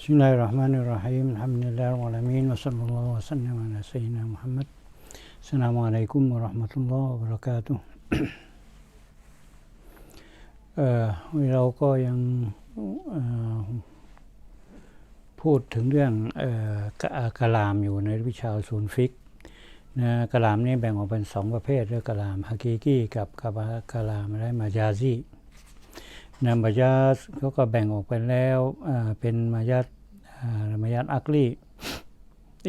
بسم الله الرحمن الرحيم الحمد لله رب العالمين وصلى الله وسلم على سيدنا محمد السلام عليكم ورحمة الله وبركاته เอ่อเราก็ยังเอ่อพูดถึงเรื่องเอ่อกะกะลามอยู่ในวิชาศูนย์ฟิกนะกะลามนี่แบ่งออกเป็นสองประเภทเรื่องกะลามฮากีกีกับกะบะกะลามอะไรมายาซี นะมายาสเขาก็แบ่งออกไปแล้วเป็นมายาตอ่ามายาตอักลี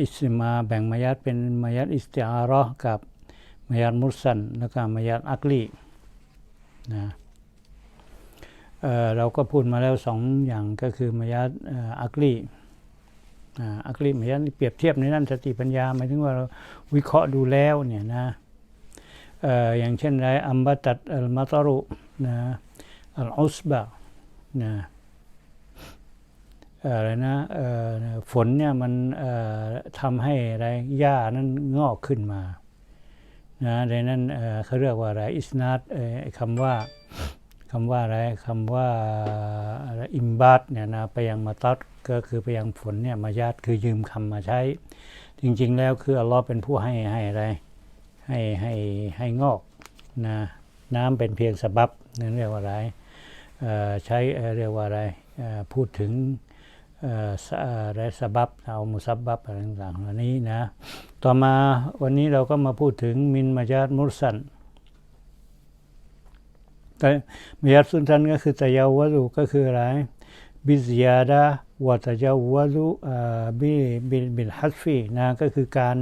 อิสมาแบ่งมายาตเป็นมายาตอิสติอาระห์กับมายาตมุสันแล้วก็มายาตอักลีนะเเราก็พูดมาแล้วสองอย่างก็คือมายาตเอ่ออักลีอักลีมายาตเปรียบเทียบในด้านสติปัญญาหมายถึงว่าเราวิเคราะห์ดูแล้วเนี่ยนะอออย่างเช่นไรอัมบัตัดอัลมาตารุนะ อัลอุสบะนะอะไรนะฝนเนี่ยมันทำให้อะไรหญ้านั้นงอกขึ้นมานะในนั้นเขาเรียกว่าอะไรอิสนาตคำว่าคำว่าอะไรคำว่าอิมบัตเนี่ยนะไปยังมาตัดก็คือไปยังฝนเนี่ยมายาตคือยืมคำมาใช้ จริงๆแล้วคืออัลลอฮ์เป็นผู้ให้ให้อะไรให้ให้ให้งอกนะน้ำเป็นเพียงสบับนั่นเรียกว่าอะไร ใช้เรียกว่าอะไรพูดถึงเอ่อสะอะไรสบับเอามุสับบับอะไรต่างๆเหล่านี้นะต่อมาวันนี้เราก็มาพูดถึงมินมายาตมุสันแต่มายัดสุนทันก็คือตะยาวลุก็คืออะไรบิซยาดะวะตะยาวลุบิบิบิลฮัดฟีนะก็คือการ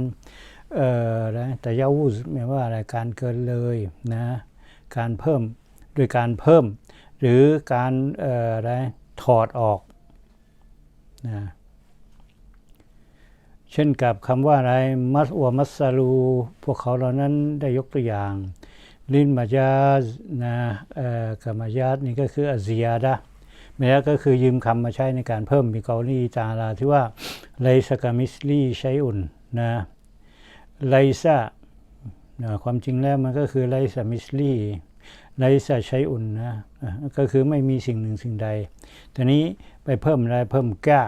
เอ่ออะไรตะยาวุสหมายว่าอะไรการเกินเลยนะการเพิ่มโดยการเพิ่ม หรือการอะไรถอดออกนะเช่นกับคำว่าอะไรมัสอวมัสซาลูพวกเขาเหล่านั้นได้ยกตัวอย่าง ลินมายาสนะเอ่อกับมายาสนี่ก็คืออาเซิยดะมายาก็คือยืมคำมาใช้ในการเพิ่มมีเกาลีจาราที่ว่าไลสกามิสลีใช้อุ่นนะไลซาความจริงแล้วมันก็คือไลซามิสลี ไลซาใช้อุ่นนะก็คือไม่มีสิ่งหนึ่งสิ่งใดทีนี้ไปเพิ่มอะไรเพิ่มก้า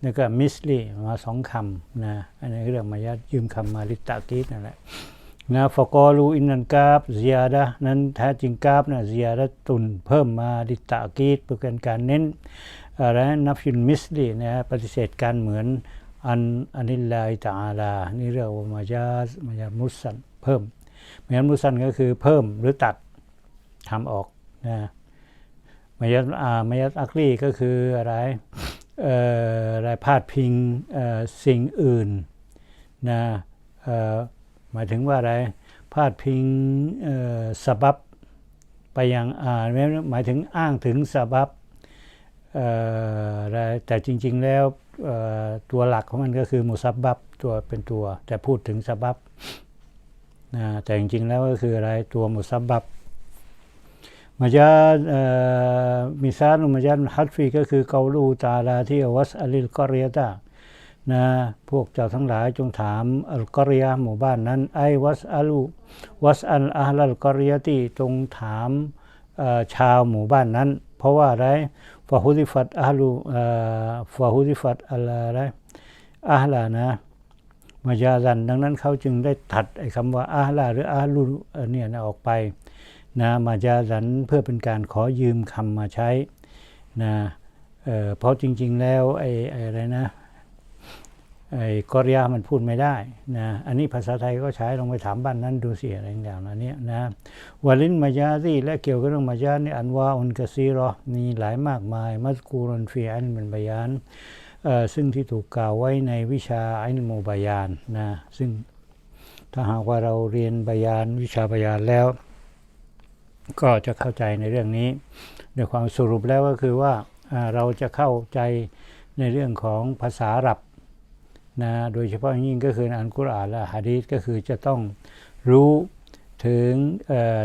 แล้วก็มิสลีมาสองคำนะอันนี้เรื่องมายายืมคำมาลิตากีดนั่นแหละนะฟกอลูอินนันกาบเซียดะนั้นแท้จริงกาบนะเซียดะตุนเพิ่มมาดิตะกีดเพื่อเป็นการเน้นอะไรนับฟินมิสลีนะปฏิเสธการเหมือนอันอันนิลลาอิตาอาลานี่เรียกว่ามายามายามุสันเพิ่มมายามุสันก็คือเพิ่มหรือตัด ทำออกนะมายาอามายาอักลีก็คืออะไรอออะไรพาดพิงสิ่งอื่นนะหมายถึงว่าอะไรพาดพิงสบับไปยังอ่าหมายถึงอ้างถึงสบับแต่จริง ๆแล้วตัวหลักของมันก็คือมุสับบับตัวเป็นตัว แต่พูดถึงสบับนะแต่จริง ๆ แล้วก็คืออะไรตัวมุสับบับ มายาเอ่อมิซาลมายาฮัดฟีก็คือเกาลูตาลาที่วัสอลิลกอริยตานะพวกเจ้าทั้งหลายจงถามอัลกอริยหมู่บ้านนั้นไอวัสอลูวัสอัลอาลัลกอริยตีจงถามชาวหมู่บ้านนั้น เพราะว่าอะไรฟาฮุดิฟัตอาลูฟาฮุดิฟัตอะไรอาลานะมายาลันดังนั้นเขาจึงได้ตัดไอ้คำว่าอาลาหรืออาลูเนี่ยนะออกไป นะมายาลันเพื่อเป็นการขอยืมคำมาใช้นะเเพราะจริง ๆ แล้วไอ้อะไรนะไอ้กอริยามันพูดไม่ได้นะอันนี้ภาษาไทยก็ใช้ลงไปถามบ้านนั้นดูสิอะไรอย่างๆนี้นะวาลินมายาซีและเกี่ยวกับเรื่องมายาเนี่ยอันว่าอุนกะซีรอมีหลายมากมาย มัสกูรอนฟีอันเป็นบยานซึ่งที่ถูกกล่าวไว้ในวิชาอันโมบายานนะซึ่งถ้าหากว่าเราเรียนบยานวิชาบยานแล้ว ก็จะเข้าใจในเรื่องนี้โดยความสรุปแล้วก็คือว่าเราจะเข้าใจในเรื่องของภาษาอาหรับนะโดยเฉพาะยิ่งก็คืออันกุรอานและฮะดีษก็คือจะต้องรู้ถึง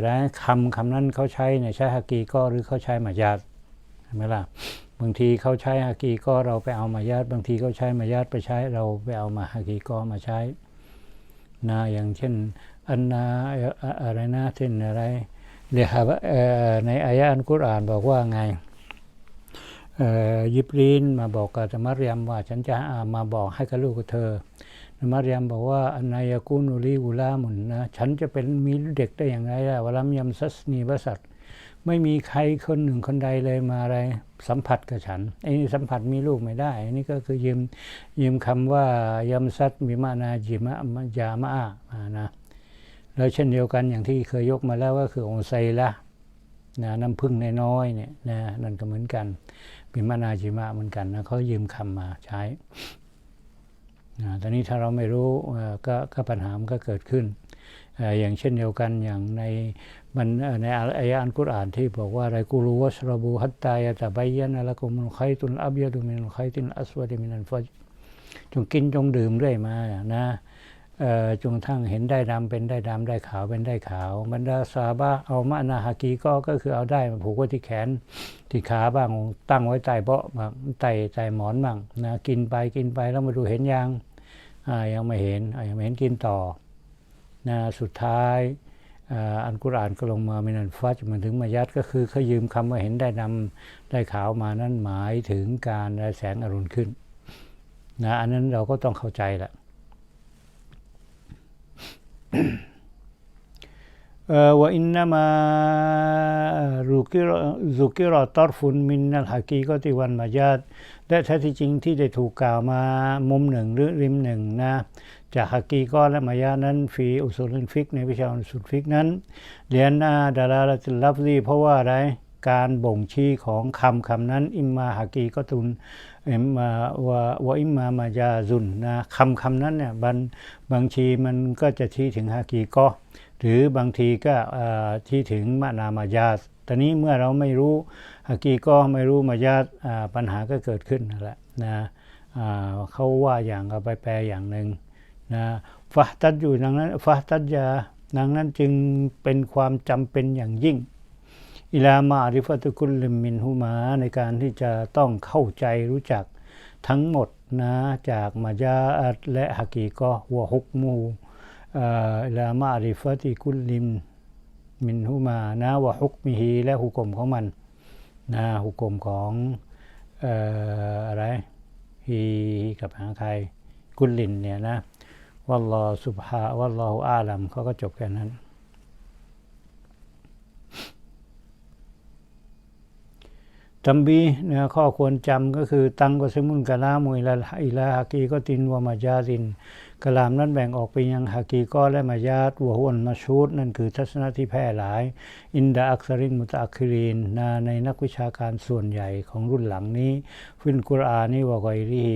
นะคำคำนั้นเขาใช้เนี่ยใช้ฮากีก็หรือเขาใช้มายาตใช่ไหมล่ะบางทีเขาใช้ฮากีก็เราไปเอามายาตบางทีเขาใช้มายาตไปใช้เราไปเอามาฮากีก็มาใช้นะอย่างเช่นอันนาอะไรนะเช่นอะไร เรียกในอายะอันกุรอานบอกว่าไงยิบรีนมาบอกกับมารยมว่าฉันจะามาบอกให้กับลูกกับเธอมารยมบอกว่าอันนายกุนุลีกุลามุนนะฉันจะเป็นมีเด็กได้อย่างไรล่ะวลัมยมซัสนีบสัตไม่มีใครคนหนึ่งคนใดเลยมาอะไรสัมผัสกับฉันไอ้นี่สัมผัสมีลูกไม่ได้อันนี้ก็คือยืมยืมคำว่ายมซัตมีมานาจิมะยามะนะ แล้วเช่นเดียวกันอย่างที่เคยยกมาแล้วก็คือองไซละนะน้ำพึ่งน้อยๆเนี่ยนะนั่นก็เหมือนกันมีมานาจิมะเหมือนกันนะเขายืมคำมาใช้นะตอนนี้ถ้าเราไม่รู้ก็ก็ปัญหามันก็เกิดขึ้น อย่างเช่นเดียวกันอย่างในมันอ่อในอายะอันกุรอานที่บอกว่าอะไรกูรู้ว่าชรบูฮัตตายะตะบยันละกุมุลไคตุนอับยาดุมินไคตุนอัสวดิมินันฟัจจงกินจงดื่มเรื่อยมานะ จงทั้งเห็นได้ดำเป็นได้ดำได้ขาวเป็นได้ขาวบรรดาซาบะเอามะนาฮากีก็ก็คือเอาได้มาผูกไว้ที่แขนที่ขาบ้างตั้งไว้ใต้เบาะบ้างใต้ใต้หมอนบ้างนะกินไปกินไปแล้วมาดูเห็นยังยังไม่เห็นยังไม่เห็นกินต่อนะสุดท้ายอันกุรอานก็ลงมาไมินันฟัจมันถึงมายัดก็คือเขายืมคำว่าเห็นได้นำได้ขาวมานั่นหมายถึงการแสงอรุณขึ้นนะอันนั้นเราก็ต้องเข้าใจแหละ وإنما ذكر ذكر طرف من الحقيقة والمجاز และแท้ที่จริงที่ได้ถูกกล่าวมามุมหนึ่งหรือริมหนึ่งนะจากฮักกีก็และมายานั้นฟีอุสุลินฟิก ในวิชาอุสุลฟิกนั้นเรียนอาดาราลติลับลีเพราะว่าอะไรการบ่งชี้ของคำคำนั้น อิมมาฮักกีก็ตุนอิมมาวะวะอิมมามายาซุนนะคำคำนั้นเนี่ยบางบางทีมันก็จะชี้ถึงฮักกีก็ หรือบางทีก็ที่ถึงมานามายาสตอนนี้เมื่อเราไม่รู้ฮากีก็ไม่รู้มายาสปัญหาก็เกิดขึ้นนั่นแหละนะเขาว่าอย่างเอาไปแปลอย่างหนึ่งนะฟาตัดอยู่ดังนั้นฟาตัดยาดังนั้นจึงเป็นความจำเป็นอย่างยิ่ง อิลามาริฟัตุคุลลิมินฮูมาในการที่จะต้องเข้าใจรู้จักทั้งหมดนะจากมายาและฮากีก็หัวฮุกมู ลามาริฟติกุลลิมมินฮุมานะวะฮุกมิฮีและหุกลมของมันนะหุกลมของอะไรฮีกับหางใครกุลลินเนี่ยนะวัลลอสุบฮาวัลลอฮุอาลัมเขาก็จบแค่นั้นตัมบีนะข้อควรจำก็คือ ตังกสมุนกะลามุอิลาอิลาฮากีก็ตินวามาจาริน กลามนั้นแบ่งออกเป็นยังฮากีก็และมายาตวหวนมาชูดนั่นคือทัศนะที่แพร่หลาย อินดาอักษรินมุตอัคคิรีนนาในนักวิชาการส่วนใหญ่ของรุ่นหลังนี้ ฟินกุรอานนี่วากอยรี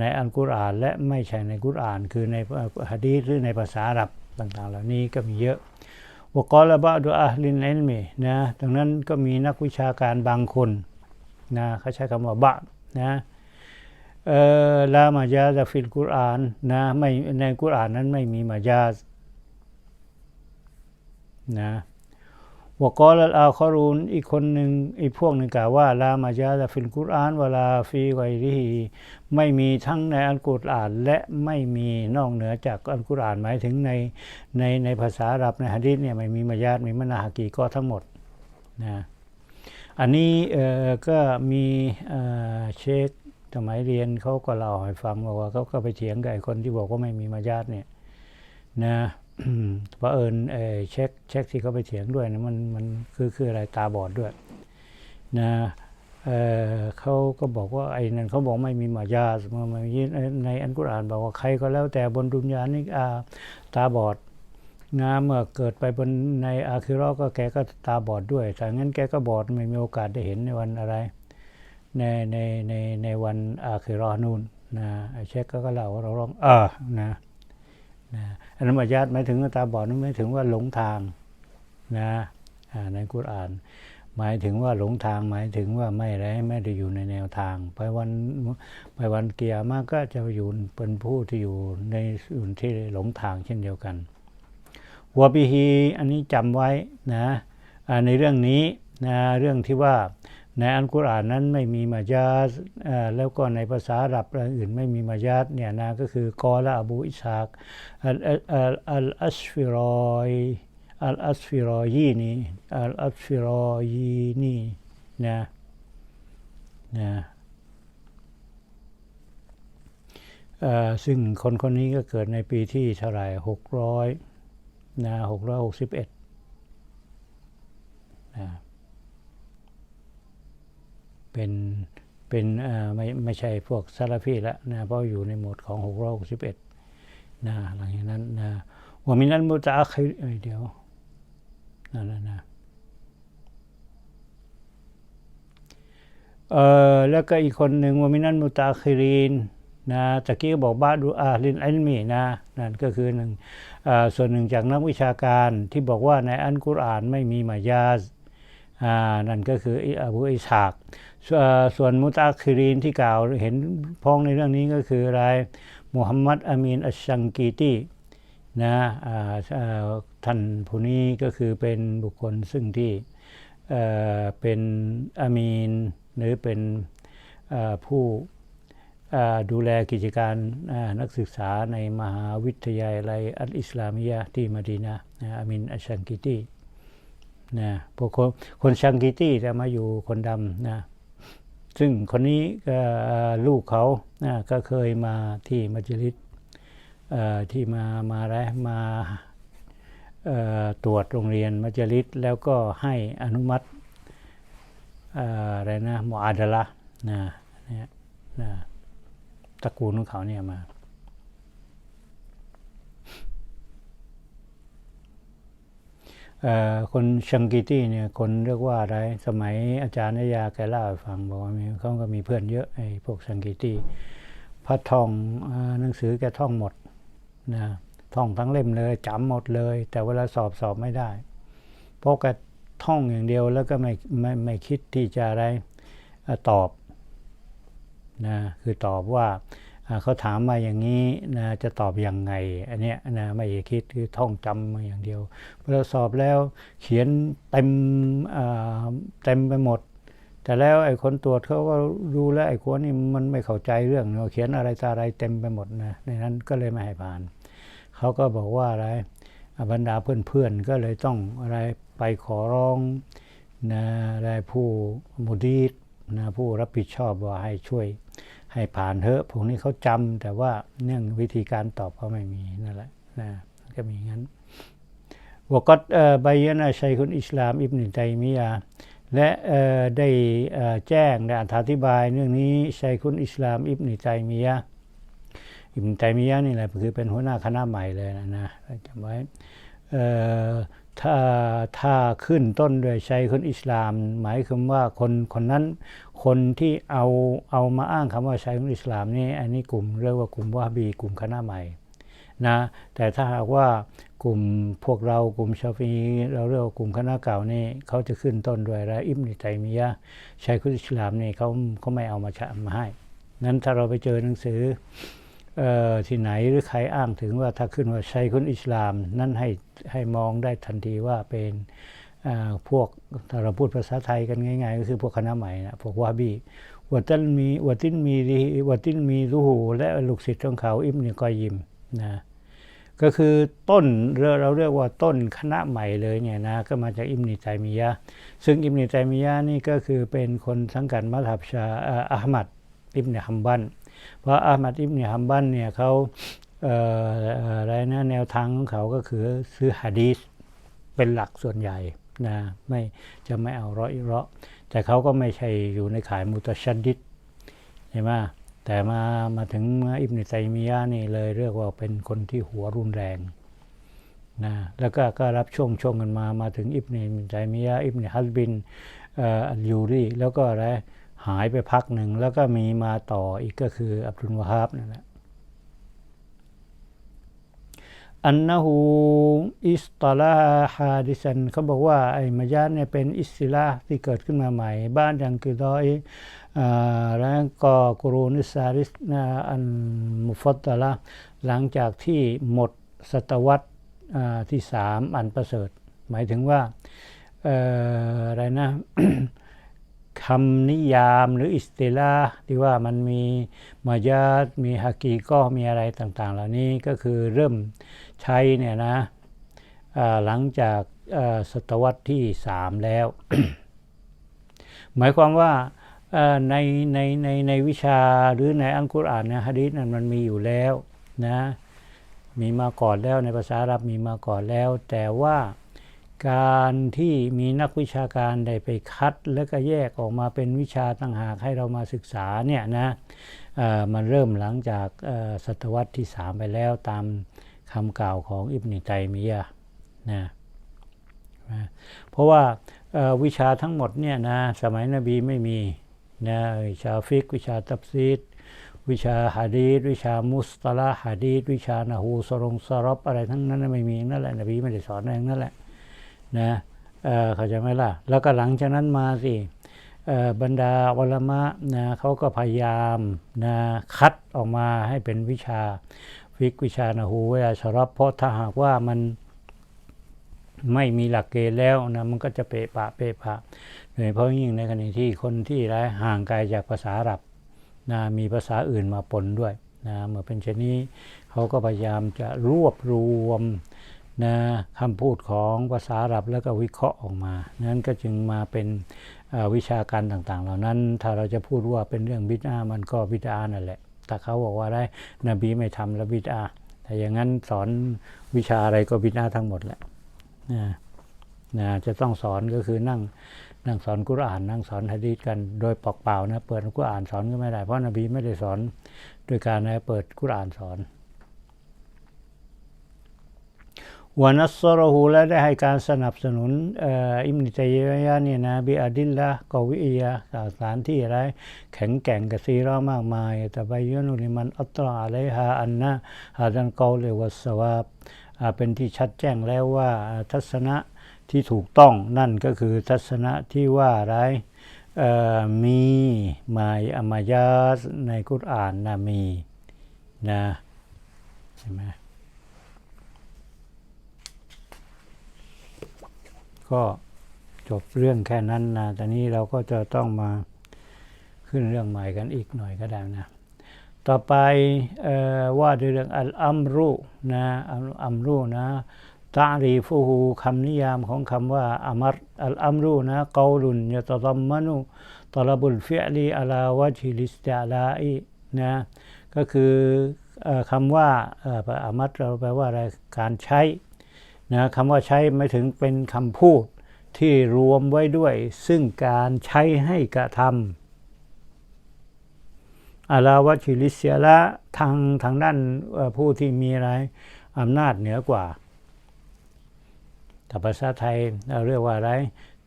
ในอันกุรอานและไม่ใช่ในกุรอาน คือในฮะดีษหรือในภาษาอาหรับต่างๆ เหล่านี้ก็มีเยอะวกอลบะดุอาลินเอนมีนะดังนั้นก็มีนักวิชาการบางคนนะเขาใช้คำว่าบะนะ ลามายาซฟิลกุรอานนะไม่ในกุรอานนั้นไม่มีมายาซนะวกอลอาคอรูนอีกคนหนึ่งอีกพวกหนึ่งกล่าวว่าลามายาซฟิลกุรอานเวลาฟีไกรีไม่มีทั้งในอัลกุรอานและไม่มีนอกเหนือจากอัลกุรอานหมายถึงในในในภาษาอาหรับในฮะดีษเนี่ยไม่มีมายาซมีมนาฮกีก็ทั้งหมดนะอันนี้เออก็มีเอ่อเชค สมัยเรียนเขาก็เล่าให้ฟังบอกว่าเขาก็ไปเถียงกับไอ้คนที่บอกว่าไม่มีมายาทเนี่ยนะเพราะเอิญเช็คเช็คที่เขาไปเถียงด้วยนะมันมันคือคืออะไรตาบอดด้วยนะเเขาก็บอกว่าไอ้นั่นเขาบอกไม่มีมายาสมาในอันกุรอานบอกว่าใครก็แล้วแต่บนดุนยานี่ตาบอดนะเมื่อเกิดไปบนในอาคิรอก็แกก็ตาบอดด้วยแต่งั้นแกก็บอดไม่มีโอกาสได้เห็นในวันอะไร ในในในในวันอาคิรอนูนนะเช็คก็เล่าว่าเราร้องเออนะนะอันนั้นมายาตหมายถึงตาบอดนั้นไม่ถึงว่าหลงทางนะในกุรอาน หมายถึงว่าหลงทางหมายถึงว่าไม่ไรไม่ได้อยู่ในแนวทาง ไปวันไปวันเกียร์มากก็จะอยู่เป็นผู้ที่อยู่ในส่วนที่หลงทางเช่นเดียวกันวบิฮีอันนี้จำไว้นะในเรื่องนี้นะเรื่องที่ว่า ในอัลกุรอานนั้นไม่มีมายาสแล้วก็ในภาษาอาหรับอื่นไม่มีมายาสเนี่ยนะก็คือกอละอบูอิสากอัลอัลอัสฟิรอยอัลอัสฟิรอยีนี่อัลอัสฟิรอยีนี่นะนะซึ่งคนคนนี้ก็เกิดในปีที่เท่าไหร่หกร้อยนะหกร้อยหกสิบเอ็ดนะ เป็นเป็นไม่ไม่ใช่พวกซาลาฟีแล้วนะเพราะอยู่ในหมวดของหกร้อยสิบเอ็ดนะหลังจากนั้นนะว่ามินันมุตะอัคคิเอ้ยเดี๋ยวนั่นนะนะเอ่อแล้วก็อีกคนหนึ่งว่ามินันมุตะอัคคิรีนนะตะกี้ก็บอกบาดูอาลินอัลมีนะนั่นก็คือหนึ่งส่วนหนึ่งจากนักวิชาการที่บอกว่าในอันกุรอานไม่มีมายาซอ่านั่นก็คืออิบูอิสาก ส่วนมุตะอัคคิรีนที่กล่าวเห็นพ้องในเรื่องนี้ก็คืออะไรมุฮัมมัดอามีนอัชชังกีตีนะท่านผู้นี้ก็คือเป็นบุคคลซึ่งที่เป็นอามีนหรือเป็นผู้ดูแลกิจการนักศึกษาในมหาวิทยาลัยอัลอิสลามียะที่มดีนะห์นะอามินอัชชังกีตีนะพวกคนคนชังกีตีแต่มาอยู่คนดำนะ ซึ่งคนนี้ก็ลูกเขาก็เคยมาที่มัจลิสเอ่อที่มามาอะไรมาตรวจโรงเรียนมัจลิสแล้วก็ให้อนุมัติอะไรนะมอาดละนะเนี่ยนะตระกูลของเขาเนี่ยมา เอ่อ คนชังกิตี้เนี่ยคนเรียกว่าอะไรสมัยอาจารย์นยาแกเล่าให้ฟังบอกว่ามีเขาก็มีเพื่อนเยอะไอ้พวกชังกิตี้พัดท่องหนังสือแกท่องหมดนะท่องทั้งเล่มเลยจำหมดเลย แต่เวลาสอบสอบไม่ได้ เพราะแกท่องอย่างเดียวแล้วก็ไม่ไม่ไม่คิดที่จะอะไรอตอบนะคือตอบว่า เขาถามมาอย่างนี้นะจะตอบยังไง อันเนี้ยนะไม่คิดคือท่องจำมาอย่างเดียวเวลาสอบแล้วเขียนเต็มเต็มไปหมด แต่แล้วไอ้คนตรวจเขาก็รู้แล้วไอ้คนนี่มันไม่เข้าใจเรื่องเนาะเขียนอะไรตาอะไรเต็มไปหมดนะในนั้นก็เลยไม่ให้ผ่านเขาก็บอกว่าอะไรบรรดาเพื่อนๆก็เลยต้องอะไรไปขอร้องนะอะไรผู้มุดีนะผู้รับผิดชอบว่าให้ช่วย ให้ผ่านเถอะพวกนี้เขาจำแต่ว่าเนื่องวิธีการตอบเขาไม่มีนั่นแหละนะก็มีงั้นวกัดบายนะชัยคุณอิสลามอิบนุตัยมียะห์และได้แจ้งและอธิบายเรื่องนี้ชัยคุณอิสลามอิบนุตัยมียะห์อิบนุตัยมียะนี่แหละคือเป็นหัวหน้าคณะใหม่เลยนะนะจำไว้ ถ้าถ้าขึ้นต้นด้วยใชัยคนอิสลาม หมายคือว่าคนคนนั้นคนที่เอาเอามาอ้างคำว่าใชัยคนอิสลามนี่อันนี้กลุ่มเรียกว่ากลุ่มวะฮาบีกลุ่มคณะใหม่นะแต่ถ้าหากว่ากลุ่มพวกเรากลุ่มชาฟีเราเรียกว่ากลุ่มคณะเก่านี่เขาจะขึ้นต้นด้วยอะไรอิบนุตัยมียะห์ชัยคนอิสลามนี่เขาเขาไม่เอามาชะมาให้นั้นถ้าเราไปเจอหนังสือ ที่ไหนหรือใครอ้างถึงว่าถ้าขึ้นว่าชัยคนอิสลาม นั่นให้ให้มองได้ทันทีว่าเป็นพวกถ้าเราพูดภาษาไทยกันง่ายๆ ก็คือพวกคณะใหม่นะพวกวาบีวัตันมีวัตินมีริวัตินมีรูหูและลูกศิษย์ของเขาอิบนุกอยิมนะก็คือต้นเราเราเรียกว่าต้นคณะใหม่เลยเนี่ยนะก็มาจากอิบนุตัยมียะซึ่งอิบนุตัยมียะนี่ก็คือเป็นคนสังกัดมัธยบชาอาอะห์มัดอิบนุฮัมบัน เพราะอามัดอิบเนฮัมบันเนี่ยเขาอะไรนะแนวทางของเขาก็คือซื้อฮะดีษเป็นหลักส่วนใหญ่นะไม่จะไม่เอาร้อยเราะแต่เขาก็ไม่ใช่อยู่ในขายมุตชัดดิดใช่ไหมแต่มามาถึงอิบเนตัยมียะนี่เลยเรียกว่าเป็นคนที่หัวรุนแรงนะแล้วก็ก็รับช่วงช่วงกันมามาถึงอิบเนตัยมียะอิบเนฮัสบินอัลยูรีแล้วก็อะไร หายไปพักหนึ่งแล้วก็มีมาต่ออีกก็คืออับดุลวะฮาบนั่นแหละอันนะฮูอิสตาลาฮาดิซันเขาบอกว่าไอ้มายาเนี่ยเป็นอิสลาที่เกิดขึ้นมาใหม่ บ้านยังคือดอยอแล้วก็กรูนิสาริสนะอันมุฟัตตะละหลังจากที่หมดศตวรรษที่สามอันประเสริฐ หมายถึงว่าอออะไรนะ คำนิยามหรืออิสติลาที่ว่ามันมีมายาตมีฮากีก็มีอะไรต่างๆ เหล่านี้ก็คือเริ่มใช้เนี่ยนะหลังจากศตวรรษที่สามแล้ว หมายความว่าในในในในวิชาหรือในอัลกุรอานนะฮะดีษนั้นมันมีอยู่แล้วนะมีมาก่อนแล้วในภาษาอาหรับมีมาก่อนแล้ว แต่ว่า การที่มีนักวิชาการได้ไปคัด แล้วก็แยกออกมาเป็นวิชาต่างหากให้เรามาศึกษาเนี่ยนะมันเริ่มหลังจากศตวรรษที่สามไปแล้วตามคำกล่าวของอิบนิตัยมียะนะเพราะว่าวิชาทั้งหมดเนี่ยนะสมัยนบีไม่มีนะวิชาฟิก วิชาตับซีดวิชาฮะดีษวิชามุสตละฮะดีษวิชานะฮูสรงสรบอะไรทั้งนั้นไม่มีนั่นแหละนบีไม่ได้สอนอะไรทั้งนั่นแหละ นะเเข้าใจไหมล่ะ แล้วก็หลังจากนั้นมาสิบรรดาอัลมะนะเขาก็พยายามนะคัดออกมาให้เป็นวิชาฟิกวิชานะฮูเวิชาชรับเพราะถ้าหากว่ามันไม่มีหลักเกณฑ์แล้วนะมันก็จะเปะปะเปะปะโดยเฉพาะยิ่งในกรณีที่คนที่ไร้ห่างไกลจากภาษาอาหรับนะมีภาษาอื่นมาปนด้วยนะเมื่อเป็นเช่นนี้เขาก็พยายามจะรวบรวม นะคำพูดของภาษาอาหรับแล้วก็วิเคราะห์ออกมา นั้นก็จึงมาเป็นวิชาการต่างๆ เหล่านั้น ถ้าเราจะพูดว่าเป็นเรื่องบิดามันก็บิดานั่นแหละ แต่เขาบอกว่าได้นบีไม่ทำแล้วบิดาแต่อย่างนั้นสอนวิชาอะไรก็บิดาทั้งหมดแหละนะนะจะต้องสอนก็คือนั่งนั่งสอนกุรอานนั่งสอนฮะดีษกันโดยปอกเปล่านะเปิดกุรอานสอนก็ไม่ได้เพราะนบีไม่ได้สอนโดยการนะเปิดกุรอานสอน วานัสรหูและได้ให้การสนับสนุนอิมนิตัยยะเนี่ยนะบิอาดิลละกวิยะข่าสารที่อะไรแข็งแกร่งกับซีรามากมาย แต่บยนุลิมันอัตราอะลัยฮาอันนะฮาดันกอเลวัสวาบเป็นที่ชัดแจ้งแล้วว่าทัศนะที่ถูกต้องนั่นก็คือทัศนะที่ว่าอะไรมีมายอมายาสในกุรอานนะมีนะใช่ไหม ก็จบเรื่องแค่นั้นนะตอนนี้เราก็จะต้องมาขึ้นเรื่องใหม่กันอีกหน่อยก็ได้นะ ต่อไปออว่าด้วยเรื่องอัลอัมรุนะอัลอัมรุนะตารีฟูฮูคำนิยามของคำว่าอามัรอัลอัมรุนะกอลุนยะตะดัมมนุตลบุลฟิอลีอาลาวะจิลิสตาลาอีนะก็คือคำว่าอามัรเราแปลว่าอะไรการใช้ นะคำว่าใช้ไม่ถึงเป็นคำพูดที่รวมไว้ด้วย ซึ่งการใช้ให้กระทำอาลาวชิลิเซียละทางทางด้านผู้ที่มีอะไรอำนาจเหนือกว่าแต่ภาษาไทยเราเรียกว่าอะไร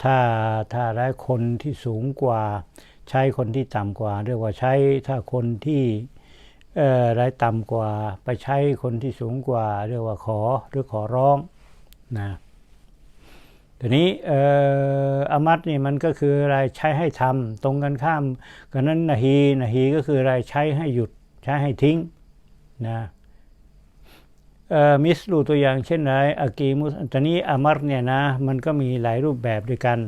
ถ้าถ้าอะไรคนที่สูงกว่า ใช้คนที่ต่ำกว่า เรียกว่าใช้ถ้าคนที่อะไรต่ำกว่า ไปใช้คนที่สูงกว่า เรียกว่าขอหรือขอร้อง นะทีนี้อามัดนี่มันก็คืออะไรใช้ให้ทำตรงกันข้ามกันนั้นนาฮีนาฮีก็คืออะไรใช้ให้หยุดใช้ให้ทิ้งนะมิสลูตัวอย่างเช่นไรอากีมุสตอนนี้อามัดเนี่ยนะมันก็มีหลายรูปแบบด้วยกัน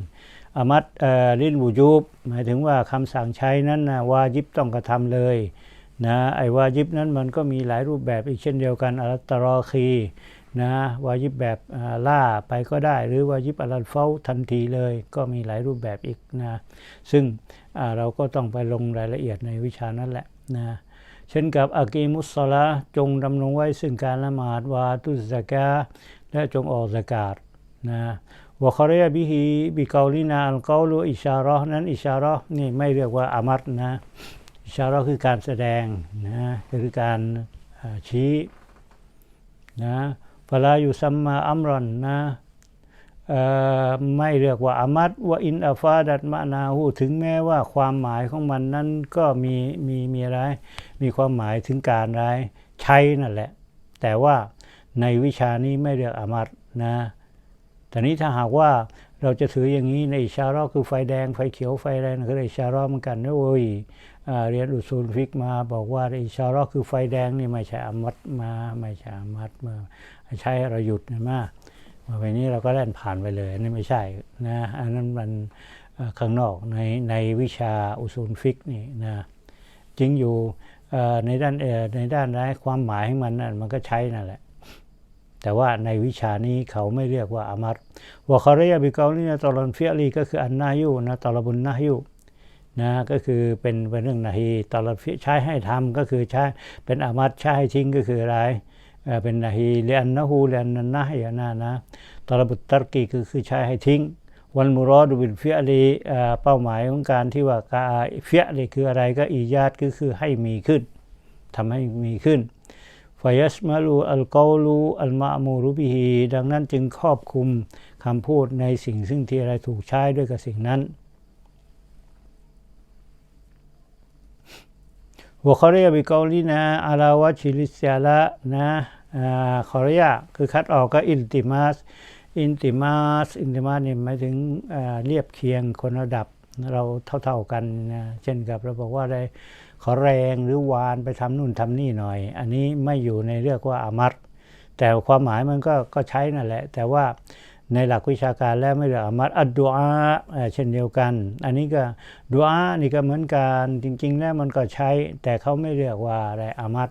อามัดลินบูยูบหมายถึงว่าคำสั่งใช้นั้นนะวาจิบต้องกระทำเลยนะไอ้วาจิบนั้นมันก็มีหลายรูปแบบอีกเช่นเดียวกันอัลตรอคี นะวาจิบแบบล่าไปก็ได้ หรือวาจิบอัลลเฝ้าทันทีเลย ก็มีหลายรูปแบบอีกนะซึ่งเราก็ต้องไปลงรายละเอียดในวิชานั้นแหละนะเช่นกับอากีมุสลาจงดำรงไว้ซึ่งการละหมาดวาตุสกาและจงออกสกาดนะวะคารียบิฮีบิกาลินาอัลกาลูอิชาร์นั้นอิชาร์นี่ไม่เรียกว่าอามัดนะอิชาร์คือการแสดงนะคือการชี้นะ ฟลาอยู่ซัมมาอัมรอนนะไม่เรียกว่าอามัดว่าอินอาฟาดัตมะนาหูถึงแม้ว่าความหมายของมันนั้นก็มีมีมีอะไรมีความหมายถึงการอะไรใช้นั่นแหละ แต่ว่าในวิชานี้ไม่เรียกอามัดนะแต่นี้ถ้าหากว่าเราจะถืออย่างนี้ในอิชาระห์คือไฟแดงไฟเขียวไฟแดงคืออิชาระห์เหมือนกันนะโอ้ย เรียนอุซูลฟิกมาบอกว่าอิชาร์คือไฟแดงนี่ไม่ใช่อามัดมาไม่ใช่อามัดมาใช้เราหยุดนะมามาไปนี้เราก็เล่นผ่านไปเลยอันนี้ไม่ใช่นะอันนั้นมันข้างนอกในในวิชาอุซูลฟิกนี่นะจริงอยู่ในด้านในด้านร้ายความหมายของมันนั่นมันก็ใช้นั่นแหละ แต่ว่าในวิชานี้เขาไม่เรียกว่าอามัดวะคารียบิกาลีนะตอลันเฟียลีก็คืออันนายุนะตอลบุนนายุ นะก็คือเป็นเป็นเรื่องนาฮีตลฟิใช้ให้ทำก็คือใช้เป็นอามัดใช้ให้ทิ้งก็คืออะไรเป็นนาฮีเรียนนะฮูเรียนนะนะอย่างนั้นนะตอลบุตรกีคือคือใช้ให้ทิ้ง วันมุรอดบิลเฟียลีเป้าหมายของการที่ว่ากาเฟียลีคืออะไรก็อีญาตก็คือให้มีขึ้นทำให้มีขึ้นฟยัสมาลูอัลกอลูอัลมามูรุบิฮีดังนั้นจึงครอบคุมคำพูดในสิ่งซึ่งที่อะไรถูกใช้ด้วยกับสิ่งนั้น วเขาเรียกบิกอลีนะอาราวะชิลิเซียละนะอ่าขอรียกคือคัดออกก็อินติมัสอินติมัสอินติมัสเนี่ยหมายถึงเรียบเคียงคนระดับเราเท่าๆกันนะเช่นกับเราบอกว่าได้ขอแรงหรือวานไปทำนู่นทำนี่หน่อย อันนี้ไม่อยู่ในเรียกว่าอามัดแต่ความหมายมันก็ก็ใช้นั่นแหละ แต่ว่า ในหลักวิชาการแล้วไม่เรียกอามัดอัดดูอาเช่นเดียวกัน อันนี้ก็ดูอานี่ก็เหมือนกันจริง ๆ แล้วมันก็ใช้ แต่เขาไม่เรียกว่าอะไรอามัด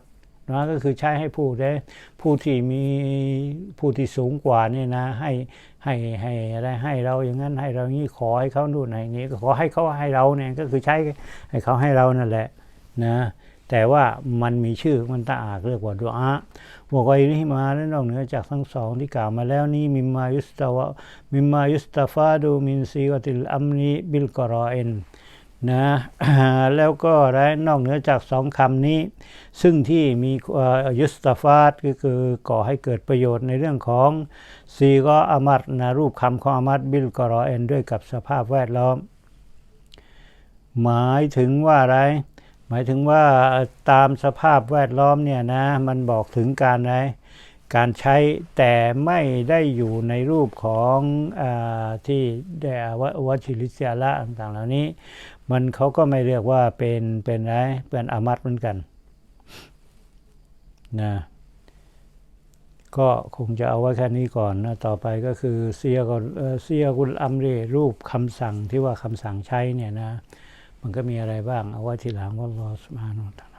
นะก็คือใช้ให้ผู้ได้ผู้ที่มีผู้ที่สูงกว่านี่นะ ให้ให้ให้อะไรให้เราอย่างนั้นให้เราอย่างนี้ขอให้เขานู่นให้นี้ก็ขอให้เขาให้เราเนี่ยก็คือใช้ให้เขาให้เรานั่นแหละนะ แต่ว่ามันมีชื่อมันตาอากเรียกว่าดูอาบอกว่าอินี้มาและนอกเหนือจากทั้งสองที่กล่าวมาแล้วนี้มิมายุสตาวะมิมายุสตาฟาดูมินซีวติลอัมนีบิลกอรอเอ็นนะแล้วก็อะไรนอกเหนือจากสองคำนี้ ซึ่งที่มีอุสตาฟาดก็คือก่อให้เกิดประโยชน์ในเรื่องของซีก็อามัดนะรูปคำของอามัดบิลกอรอเอนด้วยกับสภาพแวดล้อม หมายถึงว่าอะไร หมายถึงว่าตามสภาพแวดล้อมเนี่ยนะมันบอกถึงการอะไรการใช้แต่ไม่ได้อยู่ในรูปของอที่ได้ววชิริเซียละต่างๆเหล่านี้ มันเขาก็ไม่เรียกว่าเป็นเป็นอะไรเป็นอามัดเหมือนกันนะก็คงจะเอาไว้แค่นี้ก่อนนะต่อไปก็คือเซียกุลเอ่อเซียกุลอัมเรรูปคำสั่งที่ว่าคำสั่งใช้เนี่ยนะ มันก็มีอะไรบ้าง เอาไว้ทีหลังว่ารอสมาโนตา